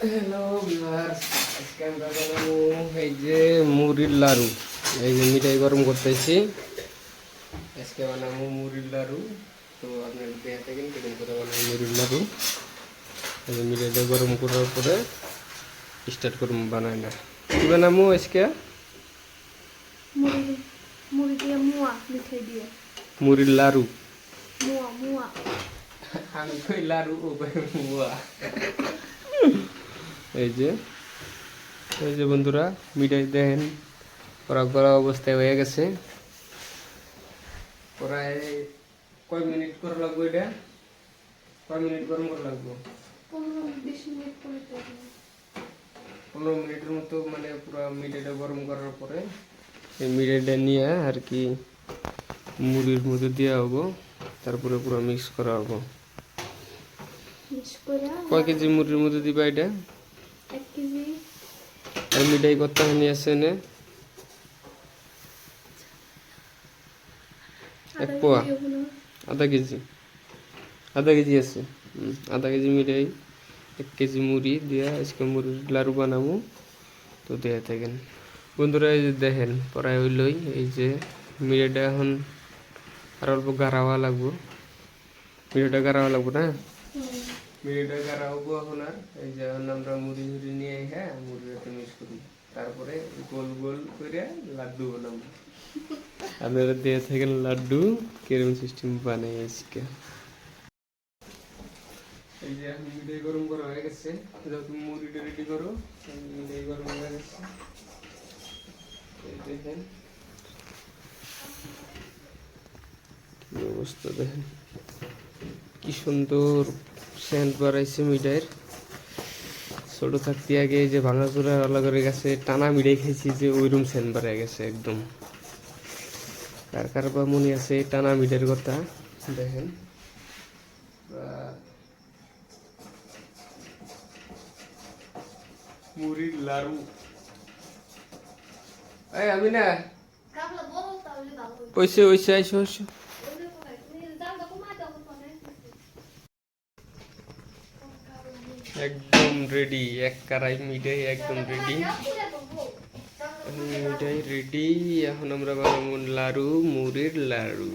Hello আজকে আমরা বানাবো এই যে মুড়ির লাড়ু। এই যে মিঠাই গরম করতেছি। আজকে বানাবো মুড়ির লাড়ু। তো আপনার দেয়া থাকেন কীরকম করে বানাবো মুড়ির লাড়ু। এই যে মিঠাইটা গরম করার পরে স্টার্ট করব বানাই না কি বানাবো আজকে? মুড়ি মুড়ি দিয়ে মুয়া মিঠাই দিয়ে। মুড়ির লাড়ু। মুয়া মুয়া। আমি কই লাড়ু ও মুয়া। এই যে এই যে বন্ধুরা মিঠাই দেখেন ওরা গড়া অবস্থায় হয়ে গেছে। প্রায় কয় মিনিট করা লাগবে এটা? কয় মিনিট গরম করা লাগবে? পনেরো মিনিটের মতো মানে পুরো মিঠাইটা গরম করার পরে এই মিঠাইটা নিয়ে আর কি মুড়ির মধ্যে দেওয়া হব তারপরে পুরো মিক্স করা হব। কয় কেজি মুড়ির মধ্যে দিবা এটা? আর মিঠাই কত নিয়ে নে এক পোয়া। আধা কেজি। আধা কেজি আছে। আধা কেজি মিঠাই, এক কেজি মুড়ি দিয়া আজকে মুড়ির লাড়ু বানাবো তো দেয়া থাকেন। বন্ধুরা, এই যে দেখেন প্রায় হইলই, এই যে মিঠাইটা এখন আর অল্প গাড়াওয়া লাগবো। মিঠাইটা গাড়াওয়া লাগবো না? মিঠাইটা গাড়া হব এখন আর এই যে এখন আমরা মুড়ি ঝুড়ি নিয়ে হ্যাঁ মুড়িটা মিক্স করি। তারপরে গোল গোল করে লাড্ডু বানাবো। আপনারা দিয়ে থাকেন লাড্ডু কিরম সিস্টেম বানাই আজকে। এই যে এখন মিঠাই গরম করা হয়ে গেছে। তুমি মুড়িটা রেডি করো। মিঠাই গরম হয়ে গেছে। দেখেন। কি অবস্থা দেখেন। কি সুন্দর। সেন্ট বাড়াইছে মিঠাইয়ের। ছোট থাকতে আগে এই যে ভাঙাচোরা আলাগরের কাছে টানা মিঠাই খাইছি যে ওইরকম সেন্ট বাড়াই গেছে একদম। কার কার বা মনে আছে টানা মিঠাইয়ের কথা দেখেন। মুড়ির লাড়ু। এই আমি না ওইসে ওইসে আইসো আইসো ওই কোথায় তুমি দামটা কমাই দাও মানে একদম রেডি এক কারাই মিঠাই একদম রেডি মিঠাই রেডি এখন আমরা বানাবো লাড়ু, মুড়ির লাড়ু।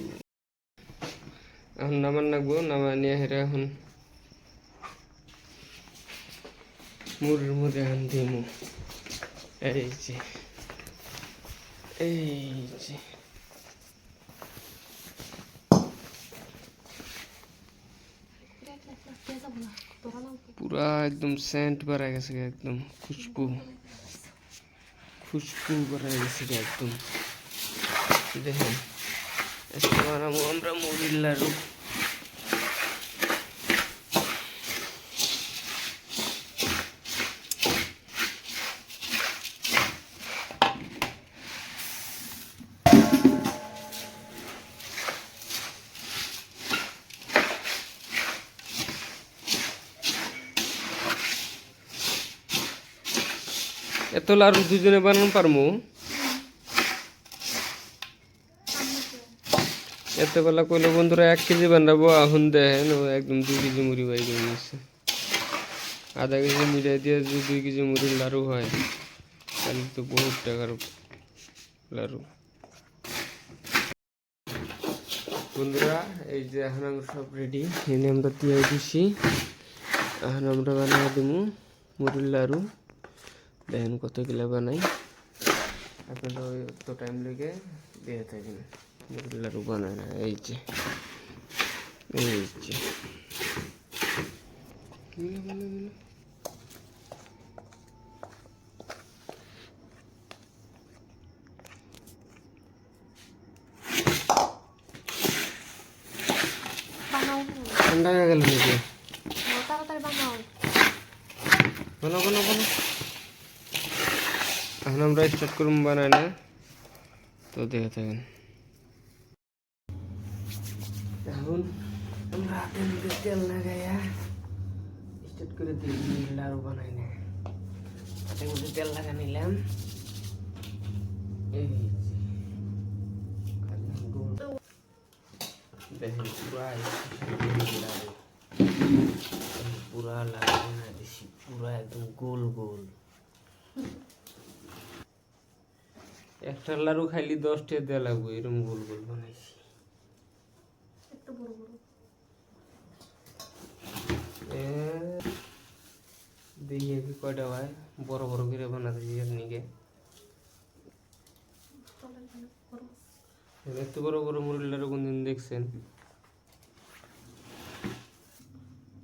এখন নামান লাগবো নামা নিয়ে হেরে এখন মুড়ির মধ্যে এখন দিমু। এই যে এই যে। পুরা একদম সেন্ট বাড়া গেছে একদম খুশবু। খুশবু বাড়া গেছে একদম। দেখেন আমরা মুড়ির লাড়ু এত লাড়ু দুজনে বানানো পারমু? এত বেলা কইলো, বন্ধুরা, এক কেজি বানাবো এখন দেখেন একদম দুই কেজি মুড়ি বাই করে আধা কেজি মিঠাই দিয়ে যদি দুই কেজি মুড়ির লাড়ু হয়, তাহলে তো বহুত টাকার লাড়ু। বন্ধুরা, এই যে এখন আমরা সব রেডি এনে আমরা দিয়ে দিছি। এখন আমরা বানিয়ে দেবো মুড়ির লাড়ু। দেখেন কত কিলো বানাই। আপনারা ওই তো টাইম লেগে দিয়ে থাকেন লাড়ু বানায় না এই যে এই যে। বানাও। ঠান্ডা হয়ে গেল নাকি? বানাও বলো বলো এখন আমরা স্টার্ট করুন বানাই না তো দেখে থাকেন। এখন আমরা তেল লাগাইয়া স্টার্ট করে লাড়ু বানাই না হাতের তেল নিলাম। পুরা পুরা দিছি পুরা একদম গোল গোল। একটা লাড়ু খাইলি দশটা দেওয়া লাগবে এরকম গোল গোল বানাইছি। একটু বড় বড়। কি কয়টা হয় বড় বড় করে বানাতে নিকে তলের জন্য বড় এত বড় বড় মুরগির লাড়ু কোনদিন দেখছেন?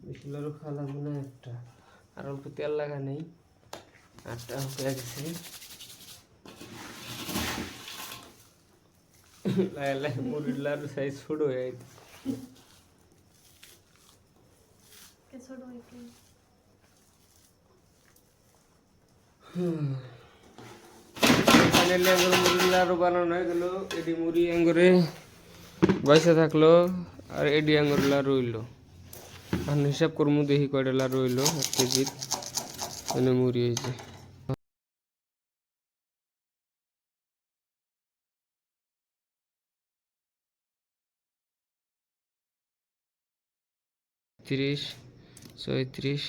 বেশি লাড়ু খাওয়া লাগবে না একটা। আর অল্প তেল লাগা নেই। আটটা হয়ে গেছে মুরগির লাড়ু সাইজ ছোট হয়ে লাড়ু বানানো হয়ে গেল এডি মুড়ি আঙ্গুরে বাইসা থাকল আর এডি আঙ্গুর লাড়ু হইল আর হিসাব করমু দেখি কয়টা লাড়ু হইল এক কেজির মুড়ি হয়েছে তিরিশ ছয়ত্রিশ,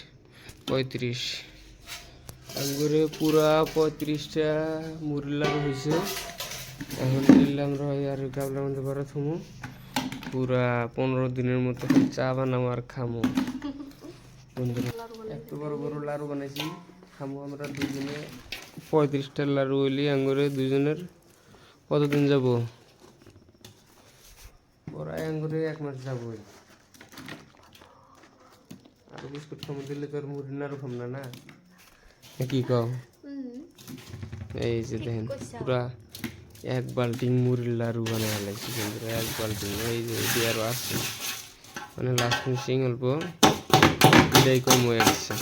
পঁয়ত্রিশ। আঙ্গুরে পুরা পঁয়ত্রিশটা মুড়ি লাড়ু হয়েছে। এখন নিলাম রয় আর গাবলার মধ্যে ভরা থমু। পুরা পনেরো দিনের মতো চা বানাবো আর খামো। বন্ধুরা, এত বড় বড় লাড়ু বানাইছি, খামো আমরা দুজনে। পঁয়ত্রিশটা লাড়ু হইলি আঙ্গুরে দুজনের কতদিন যাব? ওরাই আঙ্গুরে এক মাস যাব। আর বিস্কুট খামো দিলে তোর মুড়ি নাড়ু খাম না। না কি কও? এই যে দেখেন পুরা এক বালতিং মুড়ির লাড়ু বানায় লাগছে বন্ধুরা এক বালতিং এই যে এটি আরও আছে। মানে লাস্ট ফিনিশিং অল্প এটাই কম হয়ে গেছে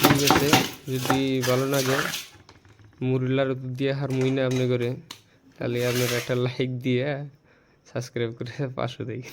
ঠিক আছে যদি ভালো না যায় মুড়ির লাড়ু তো দিয়ে হার মুই না আপনি করে তাহলে আপনার একটা লাইক দিয়ে সাবস্ক্রাইব করে পাশে দেখি